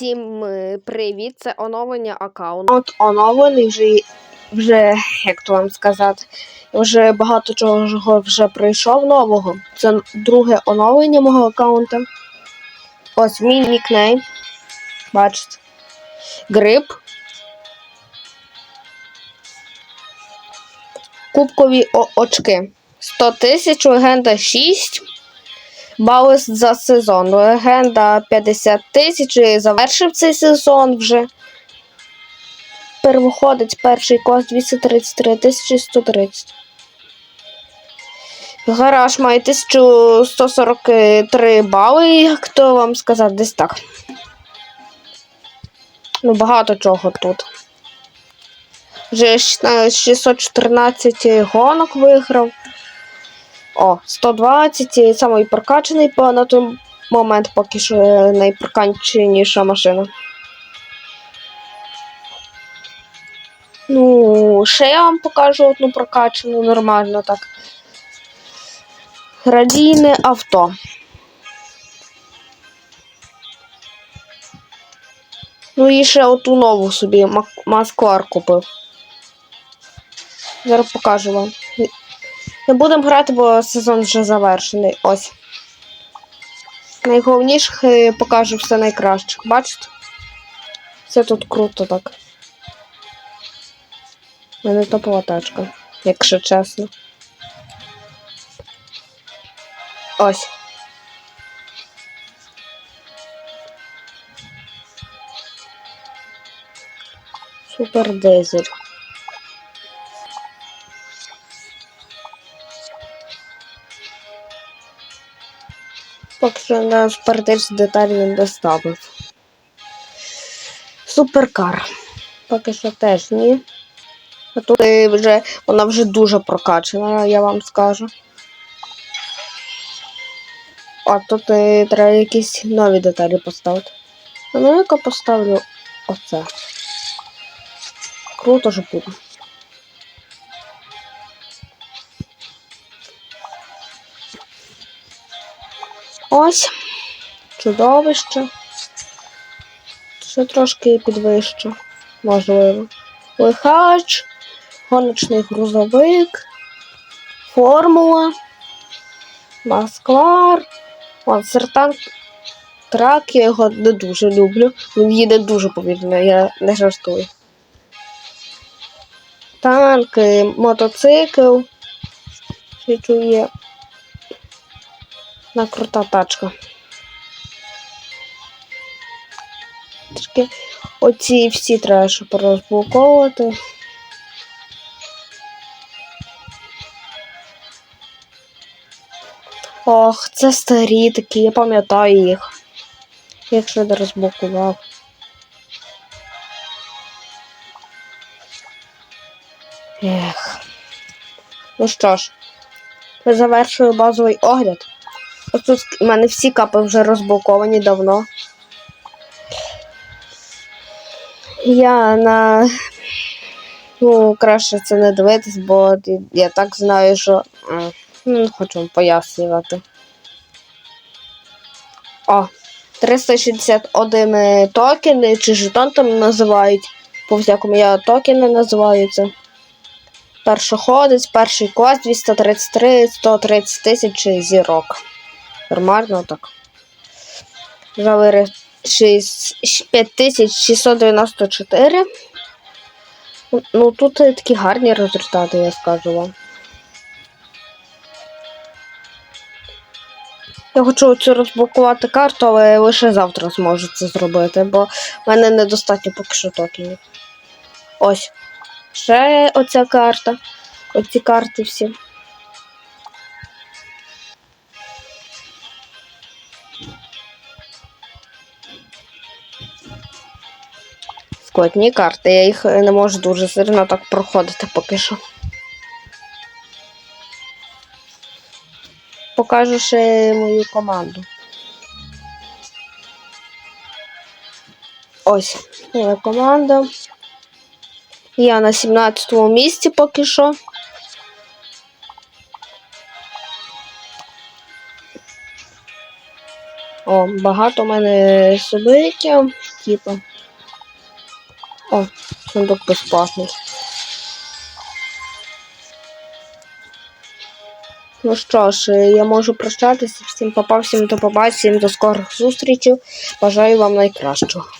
Всім е, привіт! Це оновлення аккаунту. От оновлений вже, вже, як то вам сказати, вже багато чого вже пройшов нового. Це друге оновлення мого аккаунта. Ось мій нікнейм. Бачите. Гриб. Кубкові очки. 100 тисяч, легенда 6. Бали за сезон. Легенда 50 тисяч. і Завершив цей сезон вже. Первоходець перший клас 233 тисячі 130. Гараж має 1143 бали, як то вам сказати, десь так. Ну, багато чого тут. Вже 614 гонок виграв. О, 120, і самий прокачаний на той момент поки що е, найпрокаченіша машина. Ну, ще я вам покажу одну прокачану нормально так. Радійне авто. Ну і ще оту нову собі Масквар купив. Зараз покажу вам. Не будемо грати, бо сезон вже завершений. Ось. Найголовніше е, покажу все найкраще. Бачите? Все тут круто так. У мене топова тачка, якщо чесно. Ось. Супер дизель. Поки що наш партич деталі не доставив. Суперкар. Поки що теж ні. А тут вже вона вже дуже прокачана, я вам скажу. А тут треба якісь нові деталі поставити. А ну яка поставлю оце. Круто ж буде. Ось. Чудовище. Ще трошки підвище. Можливо. Лихач, гоночний грузовик, формула, Масклар, Монсертанк. Трак, я його не дуже люблю. Він їде дуже повільно, я не жартую. Танки, мотоцикл. Ще чує. На крута тачка. Тільки оці всі треба ще порозблоковувати. Ох, це старі такі, я пам'ятаю їх. Якщо не розблокував. Ех. Ну що ж, я завершую базовий огляд. Ось тут у мене всі капи вже розблоковані давно. Я на. Ну, краще це не дивитись, бо я так знаю, що. Ну, не хочу вам пояснювати. О, 361 токени чи жетон там називають. По всякому я токени називаю це. Першоходець, перший клас 233, 130 тисяч зірок. Нормально так. Жавери 5694. Ну, тут такі гарні результати, я скажу вам. Я хочу цю розблокувати карту, але лише завтра зможу це зробити, бо в мене недостатньо поки що токенів. Ось. Ще оця карта. Оці карти всі. Складні карти, я їх не можу дуже сильно так проходити поки що. Покажу ще мою команду. Ось моя команда. Я на 17 місці поки що. О, багато в мене собиття. Типа. О, сундук безплатний. Ну що ж, я можу прощатися. Всім попав, всім до побачення, всім до скорих зустрічей. Бажаю вам найкращого.